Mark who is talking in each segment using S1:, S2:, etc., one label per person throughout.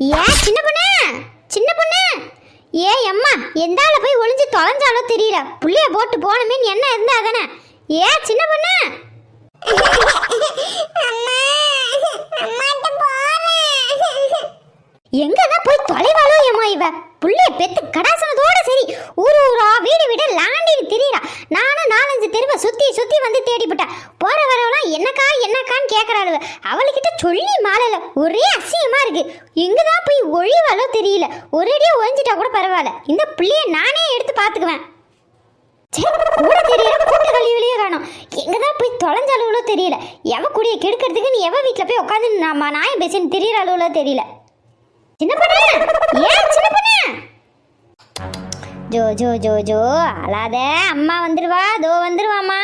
S1: ஏ சின்ன பொண்ணு? சின்ன பொண்ணு? ஏ அம்மா எந்தால போய் ஒளிஞ்சு தொலைஞ்சாலோ தெரியல. புள்ளைய போட்டு போனமே என்ன இருந்தா தானே ஏ சின்ன பொண்ணு? எங்கதான் போய் தொலைவாளோ ஏமா இவ? புள்ளைய பெத்து கடாசனதோட சரி ஊரு ஊரா வீடு வீடு லாண்டின்னு திரியறா. நானும் நாலஞ்சு தெருவை சுத்தி சுத்தி வந்து தேடிப்பட்டேன் போற வரவெல்லாம் என்னக்கா என்னக்கான்னு கேக்குறாளுவ. அவளுக்கிட்ட சொல்லி மாலையில ஒரே அசிங்கமா இருக்கு. எங்கதான் போய் ஒழிவாளோ தெரியல. ஒரேடியா ஒழிஞ்சிட்டா கூட பரவாயில்ல. இந்த புள்ளைய நானே எடுத்து பாத்துக்குவேன். கூட தெரியல கூட்ட கழிவுலயே காணும். எங்கதான் போய் தொலைஞ்ச அளவுல தெரியல. எவ கூடிய கெடுக்கிறதுக்கு நீ எவ வீட்டுல போய் உட்காந்து நம்ம நாயம் பேசின்னு தெரியற அளவுல தெரியல. சின்ன பொண்ணு? ஏன் சின்ன பொண்ணு? ஜோ ஜோ ஜோ ஜோ அழாத. அம்மா வந்துருவா தோ வந்துருவாம்மா.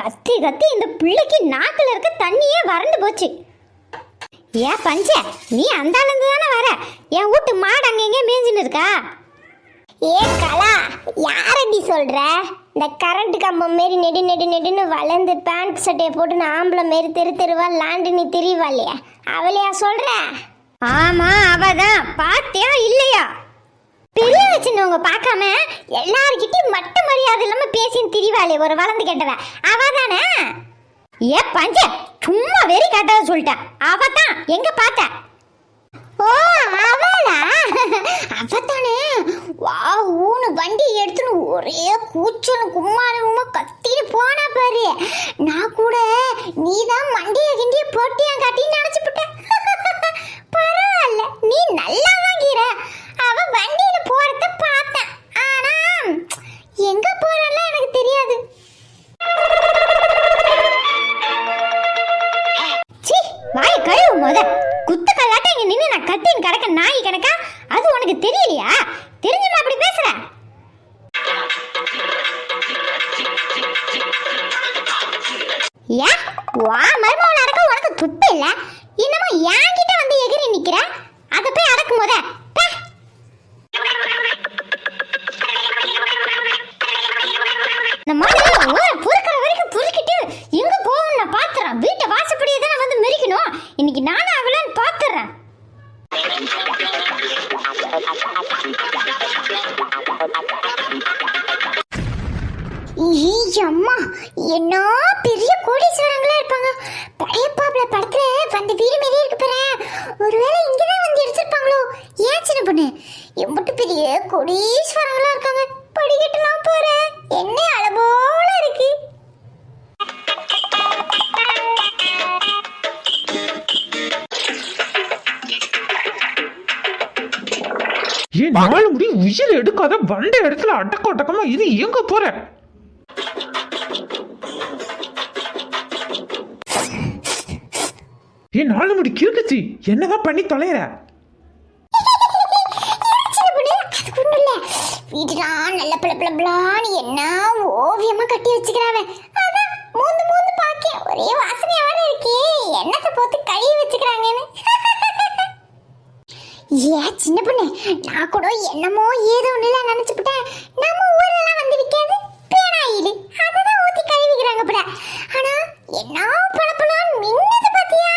S1: கத்தி கத்தி இந்த பிள்ளைக்கு நாக்கில் இருக்க தண்ணியே வறண்டு போச்சு. ஏன் பஞ்ச நீ அந்த தானே வர? என் வீட்டு மாடு அங்க எங்கே மேய்ஞ்சுன்னு இருக்கா?
S2: ஏ கலா யாரடி சொல்ற? இந்த கரண்ட் கம்பம் மாரி நெடு நெடு நெடுன்னு வளர்ந்து பேண்ட் சட்டையை போட்டு நான் ஆம்பளை மாரி தெரு தெருவா லாண்டு நீ திரிவா இல்லையா? அவளையா சொல்ற?
S1: ஆமா அவதான். பாத்தியா இல்லையா? பெரிய வச்சிருந்தவங்க பார்க்காம எல்லார்கிட்டயும் மட்ட மரியாதை இல்லாம பேசின்னு திரிவாளே ஒரு வளர்ந்து கேட்டவ அவ தானே ஏ பஞ்ச சும்மா வெறி காட்டாத சொல்லிட்டேன் அவ தான் எங்க பார்த்த?
S2: ஓ அவளா? அவதானே? வா ஊனு வண்டி எடுத்துன்னு ஒரே கூச்சலும் கும்மாளமுமா கத்திட்டு போனா பாரு. நான் கூட நீ தான் மண்டிய கிண்டிய போட்டியா காட்டின்னு
S1: நினைச்சு இன்னைக்கு நானும் அவளான்னு பாத்துறேன்.
S2: அம்மா என்ன பெரிய கோடீஸ்வரங்களா இருப்பாங்க. படையப்பாப்ல படத்துல வந்த வீடு மாரியே இருக்கு பாரு. ஒருவேளை இங்கதான் வந்து எடுத்திருப்பாங்களோ? ஏன் சின்ன பொண்ணு? எம்பிட்டு பெரிய கோடீஸ்வரங்களா இருக்காங்க. படிக்கட்டுலாம் போறேன். என்ன அளவோ
S3: ஏன் நாலு முடி உயிர் எடுக்காத வண்ட இடத்துல அடக்க அடக்கமா இது எங்க போற. ஏன் நாலு முடி கிறுக்குச்சி? என்னதான் பண்ணி தொலைற?
S2: வீடுலாம் நல்ல பிள பிள பிளான்னு என்ன ஓவியமா கட்டி வச்சுக்கிறாவ. அதான் மூந்து மூந்து பாக்கேன் ஒரே வாசனையா வர இருக்கே. என்னத்தை போட்டு கழுவி வச்சுக்கிறாங்கன்னு. ஏ சின்ன பொண்ணு நான் கூட என்னமோ ஏதோ ஒன்றுல நினச்சிப்பிட்டேன் நம்ம ஊரெல்லாம் வந்து விற்காது பேனாயிடு அததான் ஊற்றி கழுவிக்கிறாங்க போல. ஆனால் என்ன பழப்பெல்லாம் மின்னது பார்த்தியா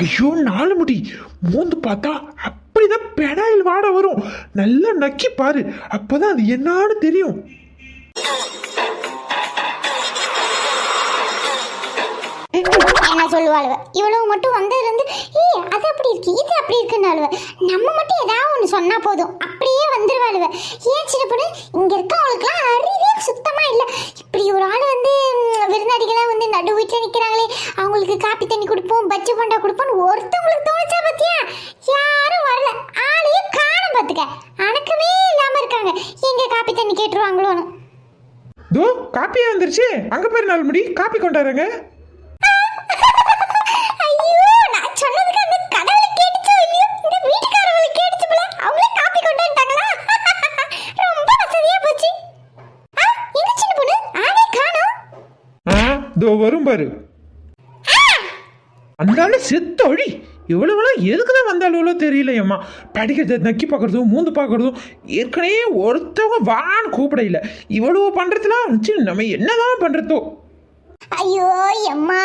S3: ஐயோ நாலு முடி. மூந்து பார்த்தா அப்படிதான் பெனாயில் வாட வரும். நல்லா நக்கி பாரு. அப்பதான் அது என்னான்னு தெரியும்.
S2: சொல்லுவாளுவ. இவ்வளவு மட்டும் வந்ததுலேருந்து ஏ ஏய் அது அப்படி இருக்கு இது அப்படி இருக்குன்னாலுவ நம்ம மட்டும் ஏதாவது ஒன்று சொன்னால் போதும். அப்படியே வந்துருவாளுவ. ஏன் சின்ன பொண்ணு இருக்க இருக்கவங்களுக்குலாம் அறிவே சுத்தமாக இல்லை. இப்படி ஒரு ஆள் வந்து ம், வந்து நடு வீட்டில் நிற்கிறாங்களே அவங்களுக்கு காப்பி தண்ணி கொடுப்போம் பச்சை போண்டா கொடுப்போம்னு ஒருத்தவங்களுக்கு தோணுச்சா பாத்தியா? யாரும் வரல. ஆளையே காணும் பார்த்துக்க அணக்கமே இல்லாமல் இருக்காங்க. எங்கே காப்பி தண்ணி கேட்டுருவாங்களோன்னு.
S3: தோ காப்பியா வந்துருச்சு. அங்க பேர் நாள் முடி. காப்பி கொண்டாடுறேங்க. பாரு. அந்தால செத்தொழி இவ்வளவுலாம் எதுக்கு தான் வந்தாலும் தெரியலையம்மா. படிக்கிறத நக்கி பார்க்குறதும் மூந்து பார்க்குறதும் ஏற்கனவே ஒருத்தவங்க வான்னு கூப்பிட இல்லை இவ்வளவு பண்றதுலாம் வச்சு நம்ம என்னதான் பண்றதோ.
S2: ஐயோ எம்மா.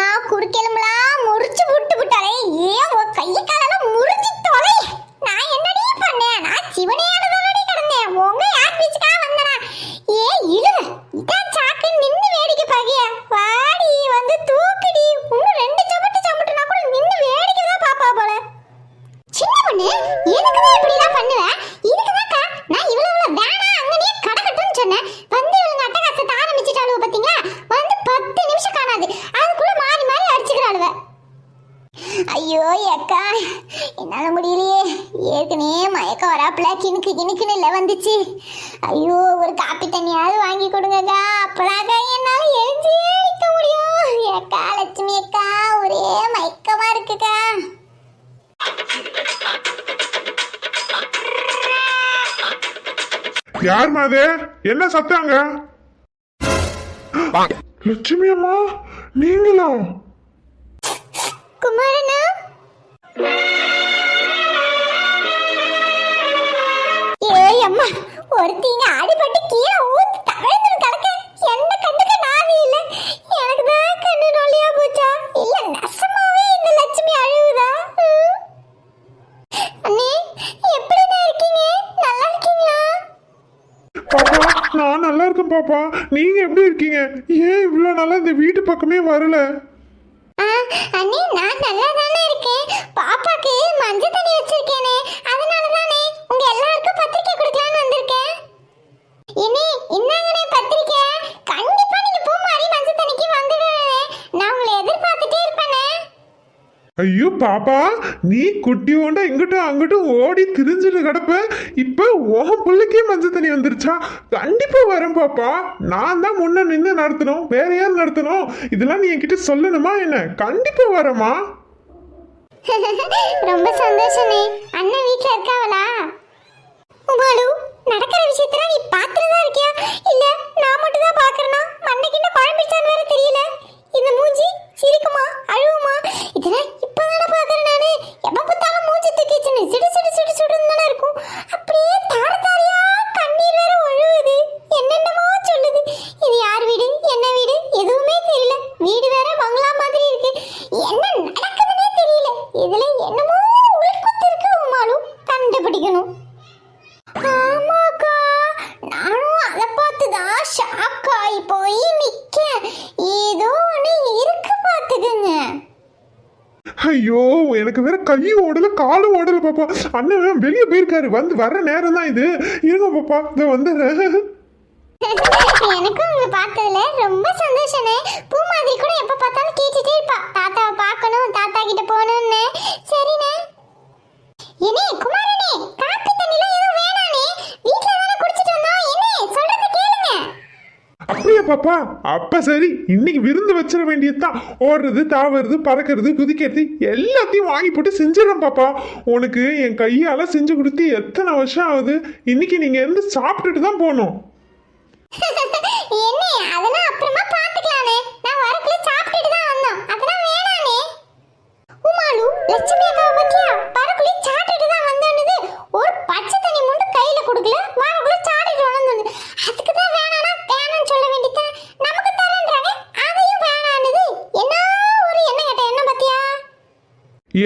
S4: யார் மாதே என்ன சத்தாங்க லட்சுமி அம்மா நீங்களா?
S2: குமாரனா ஏய் அம்மா ஒருத்தீங்க அடிபட்டு கீழே ஊத்து தவழ்ந்து கிடக்க என்ன கண்டுக்க நாதி இல்ல எனக்கு தான் கண்ணு நொல்லியா போச்சா இல்ல நசமாவே இந்த லட்சுமி அழுகுதா ம். அண்ணே எப்படிடா இருக்கீங்க நல்லா இருக்கீங்களா
S4: பாப்பா நான் நல்லா இருக்கேன் பாப்பா. நீங்க எப்படி இருக்கீங்க? ஏன் இவ்வளவு நாளா இந்த வீட்டு பக்கமே வரல?
S2: அண்ணே நான் நல்லா தானே இருக்கேன். பாப்பாக்கு மஞ்சள் தண்ணி வச்சிருக்கேனே. அதனால தானே உங்க எல்லாருக்கும் பத்திரிக்கை கொடுக்கலாம்னு வந்திருக்கேன். இனி இன்னாங்கண்ணே பத்திரிக்கை. கண்டிப்பா நீங்க பூ மாதிரி மஞ்சள் தண்ணிக்கு வந்துடுவேனே நான் உங்களை எதிர்பார்த்துட்டே இருப்பேனே.
S4: ஐயோ பாப்பா நீ குட்டியோண்ட இங்கிட்டும் அங்கிட்டும் ஓடி திரிஞ்சுட்டு கிடப்ப. இப்போ உன் பிள்ளைக்கே மஞ்சள் தண்ணி வந்துருச்சா? கண்டிப்பாக வரேன் பாப்பா. நான் தான் முன்ன நின்று நடத்தணும். வேற யார் நடத்தணும்? இதெல்லாம் நீ என்கிட்ட சொல்லணுமா என்ன? கண்டிப்பாக வரேம்மா.
S2: ரொம்ப சந்தோஷமே அண்ணன் வீட்ல இருக்காவளா? உமாலு நடக்கிற விஷயத்துல நீ பார்த்துட்டு தான் இருக்கியா? இல்ல நான் மட்டும் தான் பாக்குறேனா மண்டைக்கிட்ட குழம்பிடுச்சான்னு வேற தெரியல. இந்த மூஞ்சி சிரிக்குமா அழுவுமா? இதெல்லாம் இப்பதானே பாக்குறேன் நானு. எப்ப பார்த்தாலும் மூஞ்சி தூக்கிச்சுன்னு சிடு சிடு சிடு சுடுன்னு தானே இருக்கும். அப்படியே தார தாரியா கண்ணீர் வேற ஒழுகுது. என்னென்னமோ சொல்லுது. இது யார் வீடு? என்ன வீடு? எதுவுமே தெரியல. வீடு வேற பங்களா மாதிரி இருக்கு என்ன நடக்குதுன்னே தெரியல இதுல என்னமோ உள்குத்து இருக்கு உமாலும் கண்டுபிடிக்கணும் ஆமாக்கா நானும் அதை பார்த்து தான் ஷாக் ஆகி போய் நிக்க ஏதோ ஒன்று இருக்கு பார்த்துக்குங்க
S4: ஐயோ எனக்கு வேற கை ஓடல காலும் ஓடல பாப்பா. அண்ணன் வெளியே போயிருக்காரு. வந்து வர்ற நேரம் தான் இது. இருங்க பாப்பா. இதை வந்துடுறேன்
S2: எனக்கும் உங்களை பார்த்ததுல ரொம்ப சந்தோஷனே பூ மாதிரி கூட எப்ப பார்த்தாலும் கேட்டுட்டே இருப்பா தாத்தாவை பார்க்கணும் தாத்தா கிட்ட போகணும்னு சரிண்ணே என்னே குமாரனே காப்பி தண்ணிலாம் எதுவும் வேணானே வீட்ல தானே குடிச்சிட்டு வந்தோம் என்னே சொல்றத கேளுங்க
S4: பாப்பா அப்ப சரி இன்னைக்கு விருந்து வச்சிட வேண்டியதுதான். ஓடுறது தாவறது பறக்கிறது குதிக்கிறது எல்லாத்தையும் வாங்கி போட்டு செஞ்சிடறேன் பாப்பா. உனக்கு என் கையால செஞ்சு கொடுத்து எத்தனை வருஷம் ஆகுது? இன்னைக்கு நீங்க இருந்து சாப்பிட்டுட்டு தான் போகணும்.
S2: நான் சாப்பிட்டுட்டு தான் தான் ஒரு பச்சை தண்ணி முண்டு கையில கொடுக்கல. வரக்குள்ள சாப்பிட்டுட்டு அதுக்கு தான் வேணானா வேணாம்னு சொல்ல வேண்டியது நமக்கு தரேன்றாங்க அதையும் வேணான்னுது என்ன ஒரு என்ன கேட்ட என்ன பத்தியா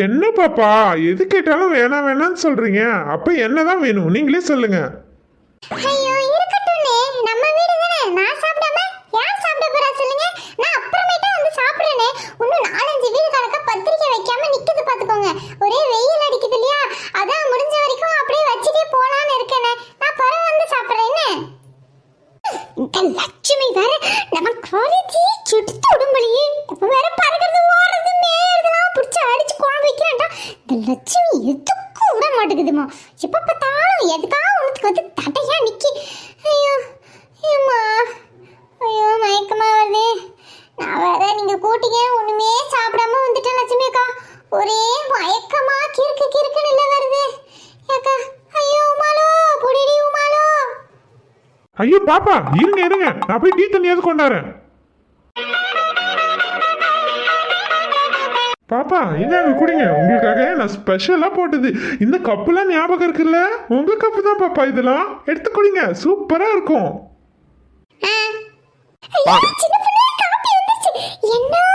S4: என்ன பாப்பா? எது கேட்டாலும் வேணாம் வேணாம்னு சொல்றீங்க. அப்ப என்னதான் வேணும்? நீங்களே சொல்லுங்க.
S2: ஐயோ இருக்கட்டும்னே. நம்ம வீடு தானே. நான் சாப்பிடாம யார் சாப்பிட போறா சொல்லுங்க? நான் அப்புறமேட்டா வந்து சாப்பிடுறேனே. இன்னும் நாலஞ்சு வீடு கணக்க பத்திரிக்கை வைக்காம நிக்குது பாத்துக்கோங்க. ஒரே வெயில் அடிக்குது இல்லையா? அதான் முடிஞ்ச வரைக்கும் அப்படியே வச்சுட்டே போலான்னு இருக்கேனே. நான் பிறகு வந்து சாப்பிடுறேன்னு இந்த லட்சுமி வேற நம்ம குவாலிட்டி சுட்டு உடம்புலையே இப்ப வேற பறக்கிறது ஓடுறது மேயறதுலாம் அடிச்சு அடிச்சு குழம்பு வைக்கிறான்டா இந்த லட்சுமி எதுக்கும் விட மாட்டேங்குதுமா எப்போ பார்த்தாலும் எதுக்காக உனக்கு வந்து தடையாக நிற்கி ஐயோ ஐயோம்மா. ஐயோ மயக்கமாக வருது. நான் வேற நீங்கள் கூட்டிங்க ஒன்றுமே சாப்பிடாம வந்துட்டேன் லட்சுமி அக்கா. ஒரே மயக்கமாக கிறுக்கு கிறுக்குன்னு இல்லை வருது. ஏக்கா ஐயோ உமாலோ புடிடி உமாலோ.
S4: ஐயோ பாப்பா இருங்க இருங்க. நான் போய் டீ தண்ணியாவது கொண்டாறேன். பாப்பா இந்தாங்க குடிங்க. உங்களுக்காக நான் ஸ்பெஷலாக போட்டது. இந்த கப்புலாம் ஞாபகம் இருக்குல்ல? உங்க கப்பு தான் பாப்பா இதெல்லாம். எடுத்து குடிங்க. சூப்பராக இருக்கும்.
S2: என்ன?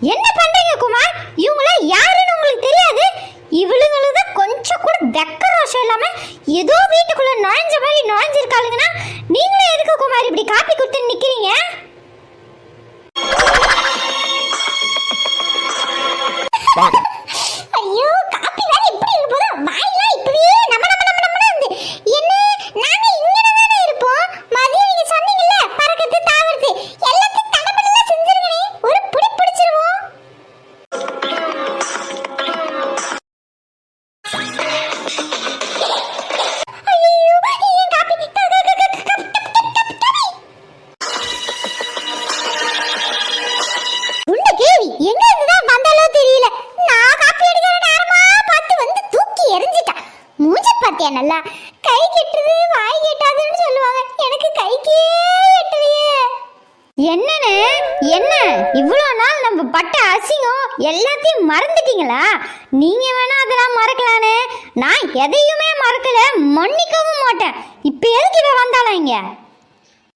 S2: என்ன
S1: பண்றீங்க குமார்? இவங்கள யாருன்னு உங்களுக்கு தெரியாது? இவளுங்களுக்கு கொஞ்சம் கூட வெக்க ரோஷம் இல்லாம ஏதோ வீட்டுக்குள்ள நுழைஞ்ச மாதிரி நுழைஞ்சிருக்காளுங்கன்னா நீங்களும் எதுக்கு குமார் இப்படி காப்பி கொடுத்து நிக்கிறீங்க?
S2: பாத்தியா? நல்லா கை கெட்டுது வாய் கெட்டாதுன்னு சொல்லுவாங்க. எனக்கு கைக்கே எட்டலையே.
S1: என்னன்னு? என்ன? இவ்வளோ நாள் நம்ம பட்ட அசிங்கம் எல்லாத்தையும் மறந்துட்டீங்களா? நீங்க வேணா அதெல்லாம் மறக்கலானே நான் எதையுமே மறக்கல மன்னிக்கவும் மாட்டேன். இப்போ எதுக்கு இவ வந்தாலும் இங்க?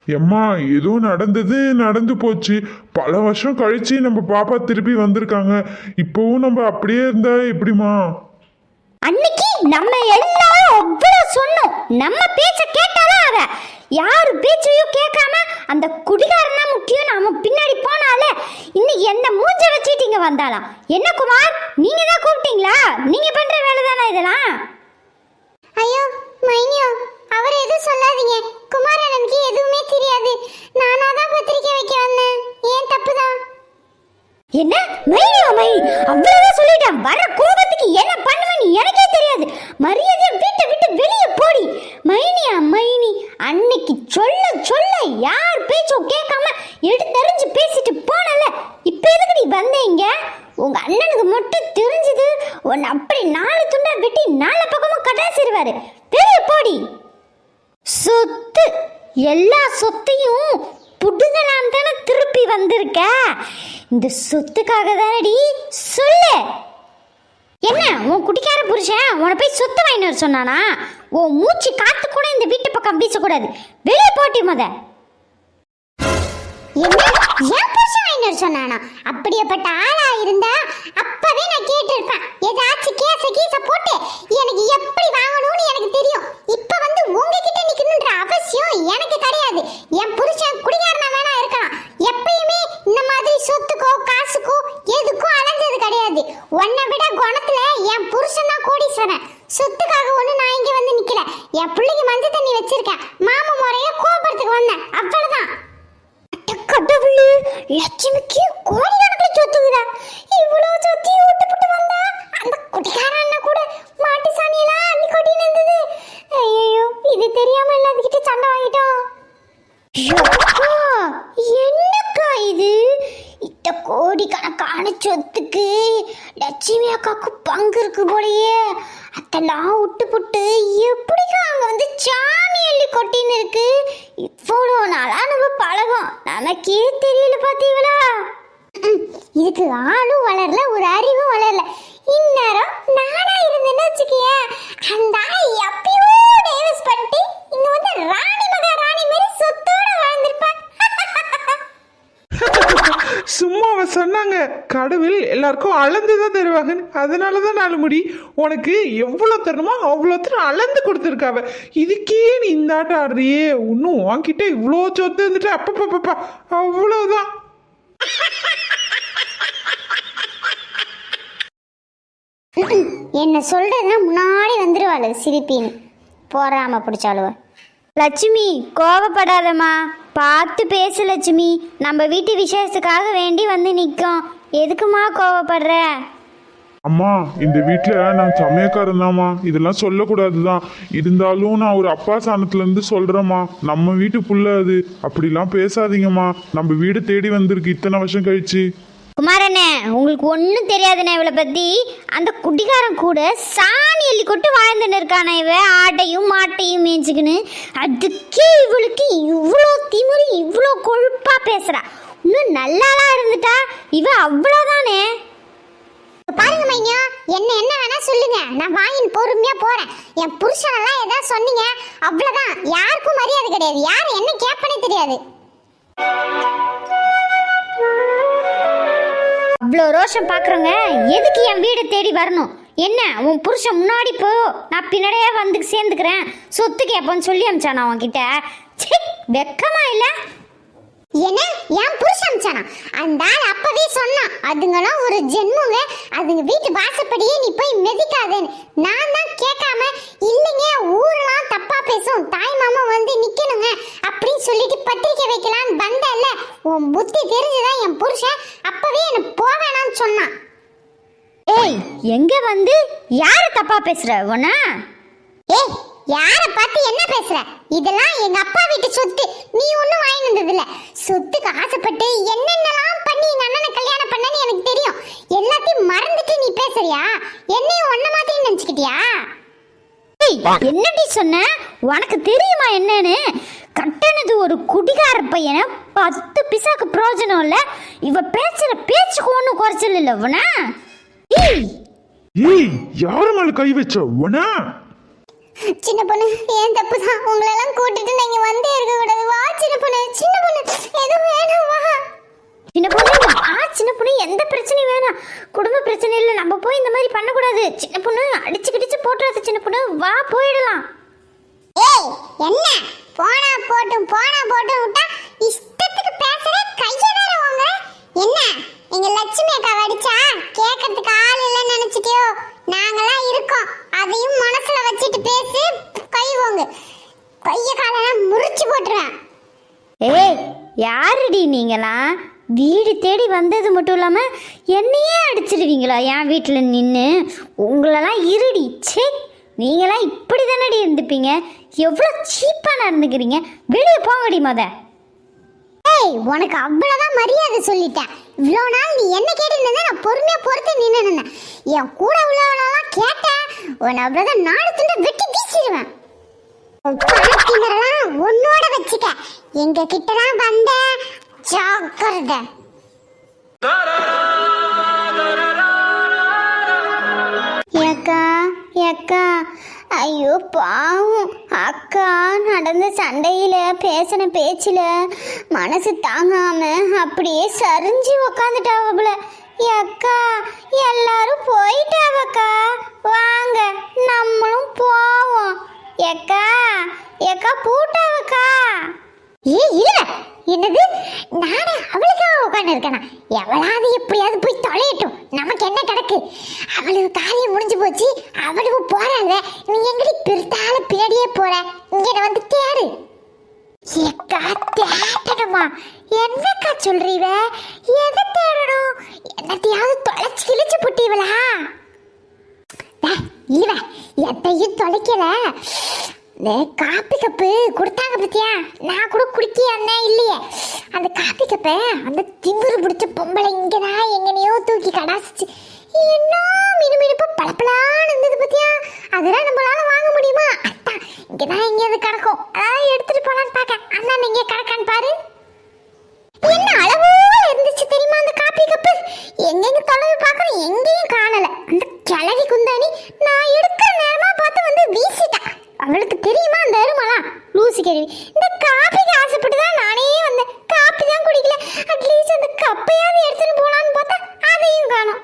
S4: எம்மா ஏதோ நடந்தது நடந்து போச்சு. பல வருஷம் கழிச்சு நம்ம பாப்பா திருப்பி வந்திருக்காங்க. இப்போவும் நம்ம அப்படியே இருந்தா எப்படிமா
S1: அன்னைக்கு நம்ம எல்லாரும் அவ்வளவு சொன்னோம் நம்ம பேச்ச கேட்டாலும் அவ யாரு பேச்சையும் கேட்காம அந்த குடிகாரன் தான் முக்கியம். நாம பின்னாடி போனால இன்னைக்கு என்ன மூஞ்ச வச்சுட்டு இங்க வந்தாலாம்? என்ன குமார்? நீங்க தான் கூப்பிட்டீங்களா? நீங்க பண்ற வேலை தானே இதெல்லாம்?
S2: ஐயோ மைனியோ அவர் எதுவும் சொல்லாதீங்க. குமாரனுக்கு எதுவுமே தெரியாது. நானா தான் பத்திரிக்கை வைக்க வந்தேன். ஏன் தப்பு தான்?
S1: என்ன? மைனியா மைனி அவ்வளவுதான் சொல்லிட்டேன். வர கோபத்துக்கு என்ன பண்ணுவேன்னு எனக்கே தெரியாது மரியாதையா வீட்டை விட்டு வெளியே போடி மைனியா மைனி அன்னைக்கு சொல்ல சொல்ல யார் பேச்சும் கேட்காம எடுத்தறிஞ்சு பேசிட்டு போனல இப்ப எதுக்கு நீ வந்தீங்க உங்க அண்ணனுக்கு மட்டும் தெரிஞ்சது உன்னை அப்படி நாலு துண்டா வெட்டி நாலு பக்கமும் கட்டாசிருவாரு வெளியே போடி சொத்து எல்லா சொத்தையும் புடுங்கலாம் தானே திருப்பி வந்திருக்க? இந்த சொத்துக்காக தானடி சொல்லு. என்ன உன் குட்டிக்கார புருஷன் உன போய் சொத்து வாங்கிட்டு சொன்னானா? உன் மூச்சு காத்து கூட இந்த வீட்டு பக்கம் வீசக்கூடாது. வெளியே போட்டி முத.
S2: என்ன ஏன் புருஷன் வாங்கிட்டு சொன்னானா? அப்படியேப்பட்ட ஆளா இருந்தா அப்பவே நான் கேட்டிருப்பேன். ஏதாச்சும் கேச கீச போட்டு எனக்கு எப்படி வாங்கணும்னு எனக்கு தெரியும். இப்ப வந்து உங்ககிட்ட நிக்கணும்ன்ற அவசியம் எனக்கு கிடையாது. என் புருஷன் குடிகாரனா வேணா இருக்கலாம். எப்பயுமே இந்த மாதிரி சொத்துக்கோ காசுக்கோ எதுக்கும் அலைஞ்சது கிடையாது. உன்னை விட குணத்துல என் புருஷன் தான் கோடீஸ்வரன். சொத்துக்காக ஒண்ணு நான் இங்க வந்து நிக்கல. என் பிள்ளைக்கு மஞ்சள் தண்ணி வச்சிருக்கேன். மாமா லட்சுமிக்கு கோடி
S1: அதெல்லாம் விட்டு புட்டு எப்படிக்கா அங்கே வந்து சாமி அள்ளி கொட்டின்னு இருக்கு? இவ்வளோ நாளாக நம்ம பழகம். நமக்கே தெரியல
S2: பார்த்தீங்களா இதுக்கு ஆளும் வளரல ஒரு அறிவும் வளரல. இந்நேரம் நானா இருந்தேன்னு வச்சுக்கேன் அந்த எப்பயும் எப்பயோ டைவர்ஸ் பண்ணிட்டு இங்க வந்து ராணி மகா ராணி மாதிரி சொத்தோட வாழ்ந்துருக்கு
S3: சும்மா அவ சொன்னாங்க கடவுள் எல்லாருக்கும் அளந்து தான் தருவாங்கன்னு. அதனால தான் நாலு முடி. உனக்கு எவ்வளோ தரணுமோ அவ்வளோ தரம் அளந்து கொடுத்துருக்காவ இதுக்கே நீ இந்த ஆட்டம் ஆடுறியே. இன்னும் உன்கிட்ட இவ்வளோ சொத்து இருந்துட்டு அப்பப்பப்பப்பா. அவ்வளோதான்
S2: என்ன சொல்றதுன்னா முன்னாடி வந்துருவாளு சிரிப்பின்னு. போறாம பிடிச்சாளுவ.
S1: லட்சுமி கோவப்படாதம்மா. பார்த்து பேசு லட்சுமி. நம்ம வீட்டு விசேஷத்துக்காக வேண்டி வந்து நிற்கும் எதுக்குமா கோவப்படுற?
S4: அம்மா இந்த வீட்டில் நான் சமயக்காரன் தாம்மா இதெல்லாம் சொல்லக்கூடாதுதான். இருந்தாலும் நான் ஒரு அப்பா சாணத்துலேருந்து சொல்கிறேம்மா நம்ம வீட்டு புள்ள அது. அப்படிலாம் பேசாதீங்கம்மா. நம்ம வீடு தேடி வந்திருக்கு. இத்தனை வருஷம் கழிச்சு.
S1: குமாரண்ணே உங்களுக்கு ஒன்றும் தெரியாதுண்ணே இவளை பற்றி அந்த குடிகாரன் கூட சாணி எள்ளி கொட்டு வாழ்ந்துன்னு இருக்கானே இவ. ஆட்டையும் மாட்டையும் மேய்ச்சிக்கின்னு அதுக்கே இவளுக்கு இவ்வளோ திமிரு இவ்வளோ கொழுப்பா பேசுகிறா இன்னும் நல்லாலாம் இருந்துட்டா. இவ அவ்வளோதானே.
S2: பாருங்க மைனியா என்ன என்ன வேணா சொல்லுங்க. நான் வாங்கின்னு பொறுமையா போறேன். என் புருஷனெல்லாம் ஏதாவது சொன்னீங்க அவ்வளோதான். யாருக்கும் மரியாதை கிடையாது. யார் என்ன கேட்பனே தெரியாது.
S1: அவ்வளோ ரோஷம் பார்க்குறோங்க எதுக்கு என் வீடு தேடி வரணும்? என்ன உன் புருஷன் முன்னாடி போ நான் பின்னாடியே வந்து சேர்ந்துக்கிறேன். சொத்து கேட்பேன்னு சொல்லி அமிச்சானா உன்கிட்ட? ச்சீ வெக்கமா இல்லை?
S2: என்ன? என் புருஷன் அமிச்சானா? அந்த ஆள் அப்பவே சொன்னான் அதுங்களாம் ஒரு ஜென்மங்க. அதுங்க வீட்டு வாசப்படியே நீ போய் மிதிக்காதேன்னு. நான் தான் கேட்காம இல்லைங்க ஊரெல்லாம் தப்பா பேசும். தாய் மாமா வந்து நிக்கணுங்க. அப்படின்னு சொல்லிட்டு பத்திரிக்கை வைக்கலான்னு வந்தேன்ல. உன் புத்தி தெரிஞ்சுதான் என் புருஷன்? அப்பவே என்ன போவேணான்னு சொன்னான்.
S1: ஏய் எங்க வந்து யாரு தப்பா பேசுற உன்னா?
S2: ஏய் யார பார்த்து என்ன பேசுற? இதெல்லாம் எங்க அப்பா வீட்டு சொத்து. நீ ஒண்ணும் வாங்கி வந்தது இல்ல சொத்துக்கு ஆசைப்பட்டு என்னென்னலாம் பண்ணி எங்க அண்ணனை கல்யாணம் பண்ணன்னு எனக்கு தெரியும். எல்லாத்தையும் மறந்துட்டு நீ பேசுறியா? என்னையும் ஒன்ன மாதிரி நினைச்சுக்கிட்டியா?
S1: என்னடி சொன்ன? உனக்கு தெரியுமா என்னன்னு? கட்டனது ஒரு குடிகார பையனை பத்து பிசாக்கு பிரயோஜனம் இல்ல. இவ பேசுற பேச்சுக்கு ஒன்றும் குறைச்சல் இல்லை உனா ஏய்
S4: யார் மேல கை வச்ச உனா
S2: சின்ன பொண்ணு ஏன் தப்பு தான் உங்களெல்லாம் கூட்டிட்டு நீங்க வந்தே இருக்க கூடாது. வா சின்ன பொண்ணு சின்ன பொண்ணு. எதுவும் வேணாம் வா.
S1: சின்ன பொண்ணு ஆ சின்ன பொண்ணு எந்த பிரச்சனையும் வேணாம். குடும்ப பிரச்சனை இல்லை. நம்ம போய் இந்த மாதிரி பண்ணக்கூடாது. சின்ன பொண்ணு அடிச்சு கிடிச்சு போட்டுறாது சின்ன பொண்ணு. வா போயிடலாம்.
S2: ஏய் என்ன? போனா போட்டும் போனா போட்டும் விட்டா இஷ்டத்துக்கு பேசுற கைய வேற வாங்க என்ன? எங்க லட்சுமி அக்கா அடிச்சா கேட்கறதுக்கு ஆள் இல்லைன்னு நினைச்சிட்டியோ? நாங்களாம் இருக்கோம். அதையும் மனசுல வச்சுட்டு பேசி கை வாங்கு கைய காலெல்லாம் முறிச்சு போட்டுருவேன்.
S1: ஏய் யாருடி நீங்களாம் வீடு தேடி வந்தது மட்டும் இல்லாமல் என்னையே அடிச்சிடுவீங்களா? என் வீட்டில் நின்று உங்களெல்லாம் இருடி. சே நீங்களாம் இப்படி தானடி இருந்துப்பீங்க எவ்வளோ சீப்பாக நடந்துக்கிறீங்க? வெளியே போங்கடி மொதல்
S2: ஏய் உனக்கு அவ்வளவுதான் மரியாதை சொல்லிட்டேன். இவ்வளோ நாள் நீ என்ன கேட்டு நான் பொறுமையா பொறுத்து நின்று என் கூட உள்ளவனெல்லாம் கேட்டேன் உன்னை அவ்வளவுதான் நாடு துண்டு வெட்டி வீசிடுவேன். பணத்தினரெல்லாம் உன்னோட வச்சுக்க. எங்க கிட்ட தான் வந்த ஜாக்கிரதை.
S1: ஏக்கா ஏக்கா ஐயோ பாவம். அக்கா நடந்த சண்டையில் பேசின பேச்சில் மனசு தாங்காமல் அப்படியே சரிஞ்சு உக்காந்துட்டாவல அக்கா எல்லாரும் போயிட்டாவக்கா. வாங்க நம்மளும் போவோம். எக்கா எக்கா பூட்டாவக்கா.
S2: ஏ இல்லை. என்னது? நானே அவளுக்காக உட்காந்து இருக்கேனா எவளாவது எப்படியாவது போய் தொலையட்டும். நமக்கு என்ன கிடக்கு? அவளுக்கு காரியம் முடிஞ்சு போச்சு. அவளுக்கு போறாங்க. நீ எங்கடி பெருத்தால பின்னாடியே போற? இங்க வந்து தேடு. ஏக்கா தேடணுமா? என்னக்கா சொல்றீவ? எதை தேடணும்? என்னத்தையாவது தொலைச்சு கிழிச்சு புட்டீவளா இவ எதையும் தொலைக்கல. இந்த காப்பி கப்பு கொடுத்தாங்க பத்தியா? நான் கூட குடிக்க அண்ணன் இல்லையே. அந்த காப்பி கப்பை அந்த திமிரு பிடிச்ச பொம்பளை இங்கதான் எங்கனையோ தூக்கி கடாசிச்சு. என்ன மினுமினுப்பா பளபளான்னு இருந்தது பத்தியா? அதெல்லாம் நம்மளால வாங்க முடியுமா? அதான் இங்கதான் எங்கேயாவது கிடக்கும். அதாவது எடுத்துட்டு போலான்னு பார்க்க அண்ணன் எங்கே கிடக்கான்னு பாரு. என்ன அளவோ இருந்துச்சு தெரியுமா அந்த காப்பி கப்பு எங்கெங்க தொலைவு பார்க்கணும் எங்கேயும் காணல. அந்த கிழவி குந்தாணி நான் எடுக்க நேரமா பார்த்து வந்து வீசிட்டேன் அவளுக்கு தெரியுமா அந்த எருமலாம் லூசி கேள்வி. இந்த காப்பிக்கு ஆசைப்பட்டு தான் நானே வந்தேன். காப்பி தான் குடிக்கல. அட்லீஸ்ட் அந்த கப்பையாவது எடுத்துட்டு போலான்னு பார்த்தா அதையும் காணும்.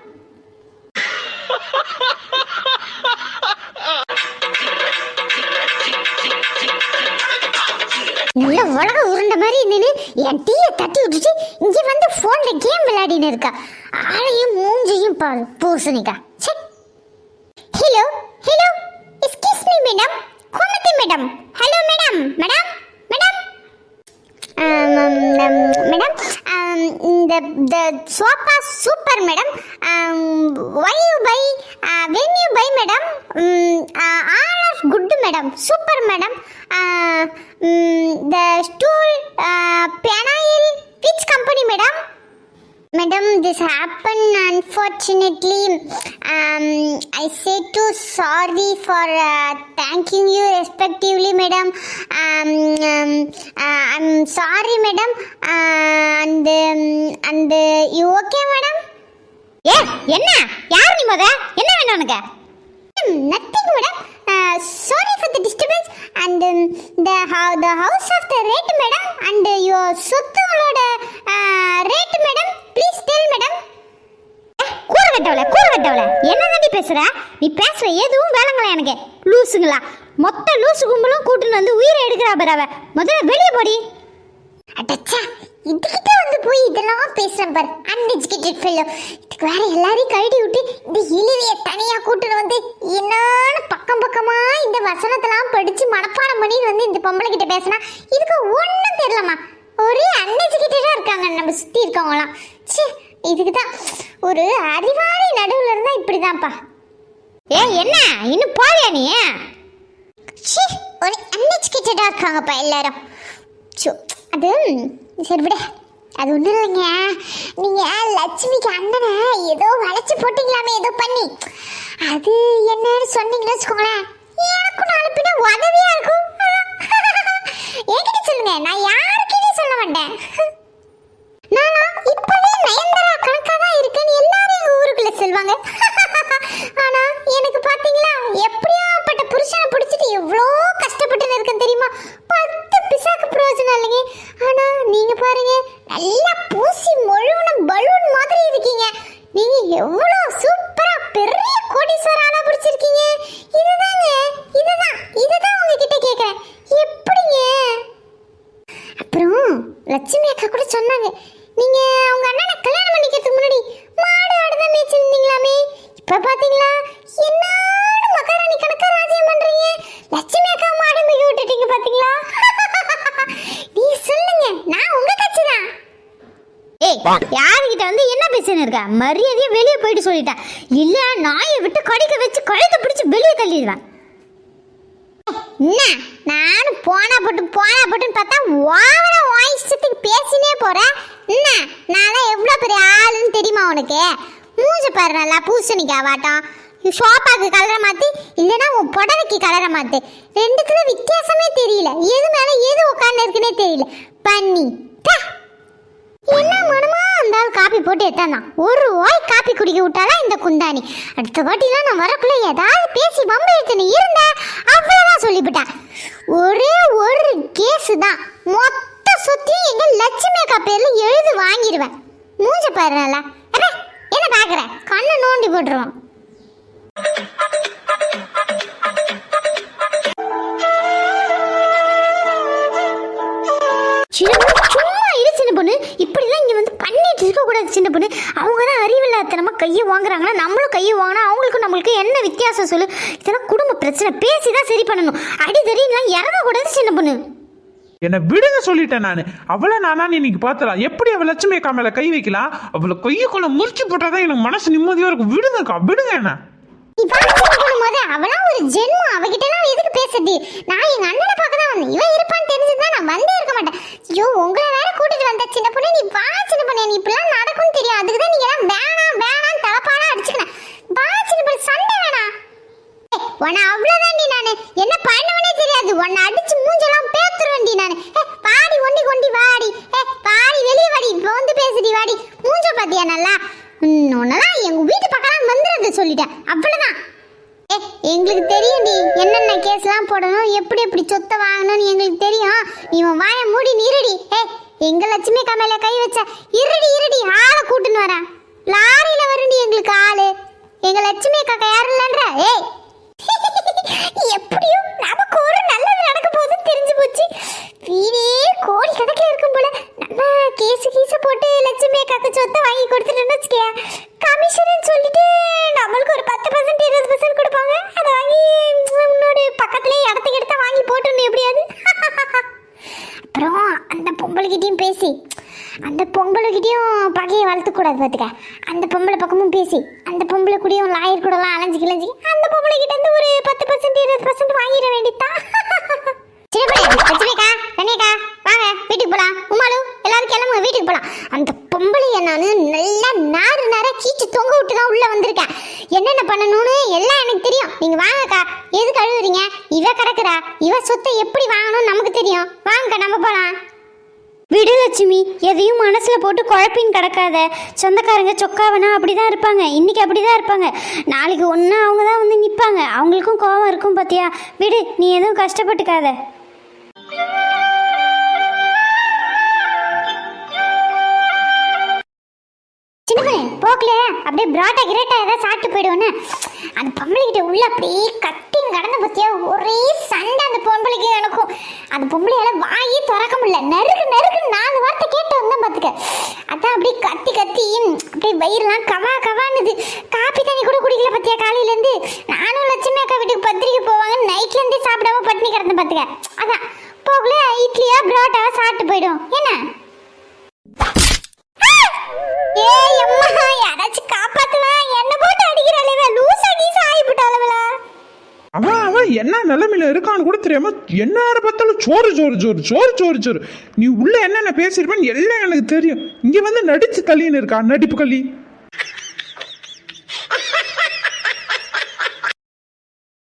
S2: உள்ள உலக உருண்ட மாதிரி நின்று என் டீயை தட்டி விட்டுட்டு இங்க வந்து போன்ல கேம் விளையாடின்னு இருக்கா. ஆளையும் மூஞ்சியும் பாரு பூசணிக்கா. Hello hello excuse me madam Gomathi madam. Hello madam madam madam madam இந்த the sofa super madam why you buy when you buy madam all of good madam super madam the stool phenyl which company madam Madam, this happened unfortunately. Um, I say to sorry for uh, thanking you respectively, madam. Um, um, uh, I'm sorry, madam. Uh, and um, and uh, you okay, madam?
S1: ஏ என்ன யார் நீ முத என்ன வேணும் உனக்கு
S2: nothing madam sorry for the disturbance and the the house of the rate madam and your சொத்துங்களோட rate madam please tell madam
S1: கூற வெட்டவள கூற வெட்டவள என்ன தாண்டி பேசுற? நீ பேசுற எதுவும் வேலைங்களா எனக்கு? லூசுங்களா. மொத்த லூசு கும்பலும் கூட்டுன்னு வந்து உயிரை எடுக்கிறா பாரு அவ. முதல்ல வெளியே போடி.
S2: அடச்சா இதுகிட்ட வந்து போய் இதெல்லாம் பேசுறேன் பாரு. அன்எஜுகேட்டட் ஃபெல்லோ இதுக்கு வேற எல்லாரையும் கழட்டி விட்டு இந்த இழிவைய தனியா கூட்டுன்னு வந்து என்னன்னு பக்கம் பக்கமா இந்த வசனத்தெல்லாம் படிச்சு மனப்பாடம் பண்ணி வந்து இந்த பொம்பளை கிட்ட பேசினா இதுக்கு ஒன்றும் தெரியலம்மா. ஒரே அன்எஜுகேட்டடா இருக்காங்க. நம்ம சுத்தி இருக்கவங்களாம் ச்சே இதுக்கு தான் ஒரு அறிவாளி நடுவில் இருந்தா இப்படிதான்ப்பா.
S1: ஏ என்ன? இன்னும் போலையா நீ?
S2: ச்சே ஒரு அன்எஜுகேட்டடா இருக்காங்கப்பா எல்லாரும். ச்சோ அது சரி விட. அது ஒன்றும் இல்லைங்க. நீங்கள் லட்சுமிக்கு அண்ணனை ஏதோ வளைச்சி போட்டிங்களாமே ஏதோ பண்ணி. அது என்னன்னு சொன்னீங்கன்னு வச்சுக்கோங்களேன் எனக்கும் நாலு பின்ன உதவியா இருக்கும் என்கிட்ட சொல்லுங்க நான் யாருக்கிட்டையும் சொல்ல மாட்டேன் நானா இப்பவே நயன்தாரா கணக்கா தான் இருக்கேன்னு எல்லாரும் எங்க ஊருக்குள்ள சொல்லுவாங்க ஆனா எனக்கு பாத்தீங்களா எப்படியாப்பட்ட புருஷனை பிடிச்சிட்டு எவ்வளோ கஷ்டப்பட்டு இருக்கேன் தெரியுமா பத்து பிசாக்கு பிரயோஜனம் இல்லைங்க ஆனா நீங்க பாருங்க நல்லா பூசி முழுவன பலூன் மாதிரி இருக்கீங்க நீங்க எவ்வளோ சூப்பரா பெரிய கோடீஸ்வர ஆளா பிடிச்சிருக்கீங்க இதுதாங்க இதுதான் இதுதான் உங்ககிட்ட கேக்குறேன் எப்படிங்க அப்புறம் லட்சுமி அக்கா கூட சொன்னாங்க நீங்க அவங்க அண்ணனை கல்யாணம் பண்ணிக்கிறதுக்கு முன்னாடி மாடு ஆடுதான் மேய்ச்சிருந்தீங்களாமே இப்ப பாத்தீங்களா என்ன மகாராணி கணக்கா ராஜ்யம் பண்றீங்க லட்சுமி அக்கா மாடு மேய்க்க விட்டுட்டீங்க பாத்தீங்களா நீ சொல்லுங்க நான் உங்க கட்சி தான்
S1: ஏய் யாருக்கிட்ட வந்து என்ன பிரச்சனை இருக்க? மரியாதையா வெளியே போயிட்டு சொல்லிட்டேன் இல்ல நாயை விட்டு கடிக்க வச்சு கழுத்தை பிடிச்சு வெளியே தள்ளிடுவேன்.
S2: என்ன? நானும் போனா போட்டு போனா போட்டுன்னு பார்த்தா ஓவர வாய்ஸ்டத்துக்கு பேசினே போறேன் என்ன? நான் எவ்வளோ பெரிய ஆளுன்னு தெரியுமா உனக்கு? மூஞ்ச பாரு நல்லா பூசணிக்கா வாட்டம். ஷோப்பாக்கு கலரை மாற்றி இல்லைன்னா உன் புடவைக்கு கலரை மாற்று ரெண்டுக்குள்ள வித்தியாசமே தெரியல. எது மேலே எது உட்காந்து இருக்குன்னே தெரியல. பண்ணி என்ன மனமா? இருந்தாலும் காப்பி போட்டு எத்தான் ஒரு வாய் காப்பி குடிக்க விட்டாலா இந்த குந்தாணி? அடுத்த வாட்டிலாம் நான் வரக்குள்ள ஏதாவது பேசி பம்பு எடுத்துன்னு இருந்த அவ்வளோதான் சொல்லிவிட்டேன் ஒரே ஒரு கேஸ் தான் மொத்த சொத்தையும் எங்க லட்சுமி அக்கா பேர்ல எழுதி வாங்கிடுவேன் மூஞ்ச பாருனால நல்லா. என்ன பாக்குற? கண்ணை நோண்டி போட்டுருவான்.
S1: சும்மா சின்ன பொண்ணு இப்படிலாம் இங்கே வந்து பண்ணிட்டு இருக்கக்கூடாது சின்ன பொண்ணு. அவங்க தான் அறிவில்லாத்தனமாக கையை வாங்குறாங்கன்னா நம்மளும் கையை வாங்கினா அவங்களுக்கும் நம்மளுக்கு என்ன வித்தியாசம் சொல்லு? இதெல்லாம் குடும்ப பிரச்சனை. பேசி தான் சரி பண்ணணும். அடிதடிலாம் இறங்கக்கூடாது சின்ன பொண்ணு.
S3: என்னை விடுங்க சொல்லிட்டேன் நான். அவளை நானா இன்னைக்கு பார்த்துலாம் எப்படி அவள் லட்சுமி அக்கா மேலே கை வைக்கலாம்? அவளை கையக்குள்ள முறிச்சு போட்டால் தான் எனக்கு மனசு நிம்மதியாக இருக்கும். விடுங்கக்கா விடுங்க என்ன?
S2: அவளாம் ஒரு ஜென்மம். அவகிட்ட எல்லாம் எதுக்கு பேசுறது? நான் எங்க அண்ணனை பார்க்க தான் வந்தேன். இவன் இருப்பான்னு தெரிஞ்சிருந்தா நான் வந்தே இருக்க மாட்டேன். ஐயோ உங்களை வேற கூட்டிட்டு வந்த சின்ன பொண்ணு. நீ வா சின்ன பொண்ணு. நீ இப்படிலாம் நடக்கும்னு தெரியும். அதுக்கு தான் நீங்க எல்லாம் வேணாம் வேணாம் தலப்பாடா அடிச்சுக்கிறேன் வா சின்ன பொண்ணு. சண்டை வேணாம் ஏய், உன்னை அவ்வளவுதாண்டி நானு. என்ன பண்ணுவனே தெரியாது. உன்னை அடிச்சு மூஞ்செல்லாம் பேத்துருவேன்டி நானு. ஏய், வாடி ஒண்டி கொண்டி வாடி. ஏய், வாடி வெளியே வாடி. இப்போ வந்து பேசுடி வாடி. மூஞ்ச பாத்தியா நல்லா? உன்னதான் எங்க வீட்டு பக்கம் வந்துடுறது சொல்லிட்டேன். அவ்வளவுதான். ஏ எங்களுக்கு தெரியும் நீ என்னென்ன கேஸ்லாம் போடணும் எப்படி எப்படி சொத்தை வாங்கணும்னு எங்களுக்கு தெரியும். நீ உன் வாயை மூடி நிறுடி. ஏ எங்க லட்சுமி கமையில கை வச்ச இருடி இருடி ஆளை கூட்டுன்னு வரேன். லாரியில வருண்டி எங்களுக்கு ஆளு. எங்க லட்சுமி அக்கா யாரும் இல்லைன்ற. ஏய் எப்படியும் நமக்கு ஒரு நல்லது நடக்க போகுதுன்னு தெரிஞ்சு போச்சு. வீடே கோடி கணக்கில் இருக்கும் போல. நம்ம கேசு கீசு போட்டு லட்சுமி அக்காக்கு சொத்தை வாங்கி கொடுத்துட்டோம்னு வச்சுக்கே கமிஷன் சொல்லிட்டு நம்மளுக்கு ஒரு பத்து பர்சன்ட் இருபது பர்சன்ட் கொடுப்பாங்க. அதை வாங்கி முன்னோட பக்கத்துலேயே இடத்துக்கு எடுத்து வாங்கி போட்டுருணும் எப்படியாது? அப்புறம் அந்த பொம்பளைக்கிட்டையும் பேசி. அந்த பொம்பளைக்கிட்டையும் பகையை வளர்த்துக்கூடாது பார்த்துக்க. அந்த பொம்பளை பக்கமும் பேசி. அந்த பொம்பளை கூடயும் லாயர் கூடலாம் அலைஞ்சு கிழஞ்சி அந்த பொம்பளை கிட்ட இருந்து ஒரு பத்து பர்சன்ட் இருபது பர்சன்ட் வாங்கிட வேண்டியதா லட்சுமிக்கா ரணியக்கா வாங்க வீட்டுக்கு போலாம். உமாலு எல்லாரும் கிளம்புங்க வீட்டுக்கு போலாம். அந்த பொம்பளைய நான் நல்லா நாறு நாரா கீச்சு தொங்க விட்டு தான் உள்ள வந்திருக்கேன். என்னென்ன பண்ணணும்னு எல்லாம் எனக்கு தெரியும். நீங்க வாங்கக்கா எது கழுவுறீங்க இவ கிடக்குறா. இவ சொத்தை எப்படி வாங்கணும்னு நமக்கு தெரியும். வாங்கக்கா நம்ம போலாம்.
S1: விடு லட்சுமி. எதையும் மனசில் போட்டு குழப்பின்னு கிடக்காத. சொந்தக்காரங்க சொக்காவனா அப்படிதான் இருப்பாங்க. இன்றைக்கி அப்படி தான் இருப்பாங்க. நாளைக்கு ஒன்றா அவங்க தான் வந்து நிற்பாங்க அவங்களுக்கும் கோவம் இருக்கும் பார்த்தியா விடு நீ எதுவும் கஷ்டப்பட்டுக்காத.
S2: போக்கல அப்படியே பிராட்டா கிரேட்டா ஏதாவது சாப்பிட்டு போயிடுவோன்னு அந்த பொம்பளைகிட்ட உள்ள அப்படியே கத்தி கடந்து பத்தியா ஒரே சண்டை அந்த பொம்பளைக்கு எனக்கும். அந்த பொம்பளையால வாயே திறக்க முடியல. நெருக்கு நெருக்கு நாலு வார்த்தை கேட்டு வந்தேன் பாத்துக்க அதான் அப்படியே கத்தி கத்தி அப்படியே வயிறுலாம் கவா கவான்னுது காப்பி தண்ணி கூட குடிக்கல பத்தியா காலையில இருந்து நானும் லட்சுமி அக்கா வீட்டுக்கு பத்திரிக்கை போவாங்க நைட்ல இருந்தே சாப்பிடாம பட்டினி கிடந்தேன் பாத்துக்க அதான். போகல இட்லியா புரோட்டாவா சாப்பிட்டு போயிடும். என்ன? ஏய் அம்மா யாராச்சும் காப்பாத்துவா என்ன போட்டு அடிக்கிறாளே லூசா கீசா ஆயிப்பட்டாளவளா
S3: அவன் அவன் என்ன நிலைமையில இருக்கான்னு கூட தெரியாம என்ன பார்த்தாலும் சோறு சோறு சோறு சோறு சோறு சோறு. நீ உள்ள என்னென்ன பேசியிருப்பேன்னு எல்லாம் எனக்கு தெரியும். இங்க வந்து நடிச்சு தள்ளின்னு இருக்கா நடிப்பு கள்ளி?